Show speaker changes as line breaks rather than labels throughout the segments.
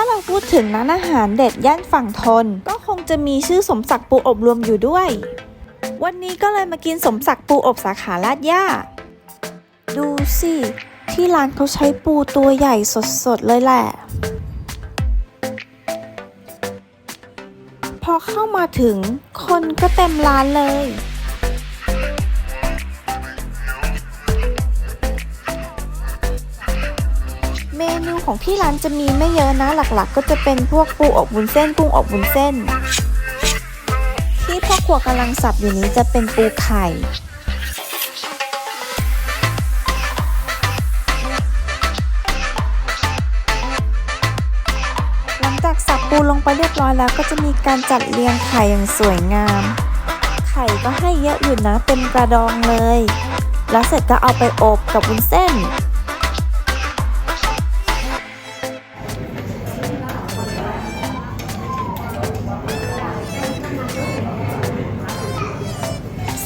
ถ้าเราพูดถึงร้านอาหารเด็ดย่านฝั่งทน ก็คงจะมีชื่อสมศักดิ์ปูอบรวมอยู่ด้วย วันนี้ก็เลยมากินสมศักดิ์ปูอบสาขาลาดย่า ดูสิ ที่ร้านเขาใช้ปูตัวใหญ่สดๆเลยแหละ พอเข้ามาถึงคนก็เต็มร้านเลย นูของที่ร้านจะมีไม่เยอะนะหลักๆ ก็จะเป็นพวกปูอบวุ้นเส้นกุ้งอบวุ้นเส้น ที่พ่อครัวกำลังสับอยู่นี้จะเป็นปูไข่ หลังจากสับปูลงไปเรียบร้อยแล้วก็จะมีการจัดเรียงไข่อย่างสวยงาม ไข่ก็ให้เยอะอยู่นะเต็มกระดองเลย แล้วเสร็จก็เอาไปอบกับวุ้นเส้น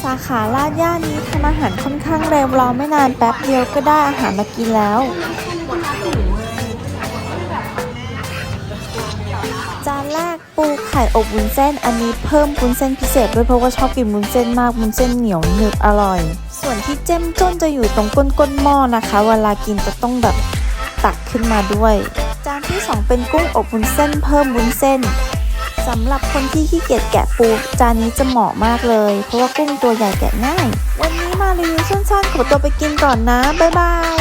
สาขาลาดย่านี้ทำอาหารค่อนข้างเร็วรอไม่นานแป๊บเดียวก็ได้อาหารมากินแล้ว จานแรกปูไข่อบวุ้นเส้นอันนี้เพิ่มวุ้นเส้นพิเศษด้วยเพราะว่าชอบกินวุ้นเส้นมากวุ้นเส้นเหนียวหนึบอร่อย ส่วนที่เจ้มจ้นจะอยู่ตรงก้นก้นหม้อนะคะ เวลากินจะต้องแบบตักขึ้นมาด้วย จานที่สองเป็นกุ้งอบวุ้นเส้นเพิ่มวุ้นเส้น สำหรับคนที่ขี้เกียจแกะปูจานนี้จะเหมาะมากเลย เพราะว่ากุ้งตัวใหญ่แกะง่าย วันนี้มารีวิวสั้นๆขอตัวไปกินก่อนนะ บ๊ายบาย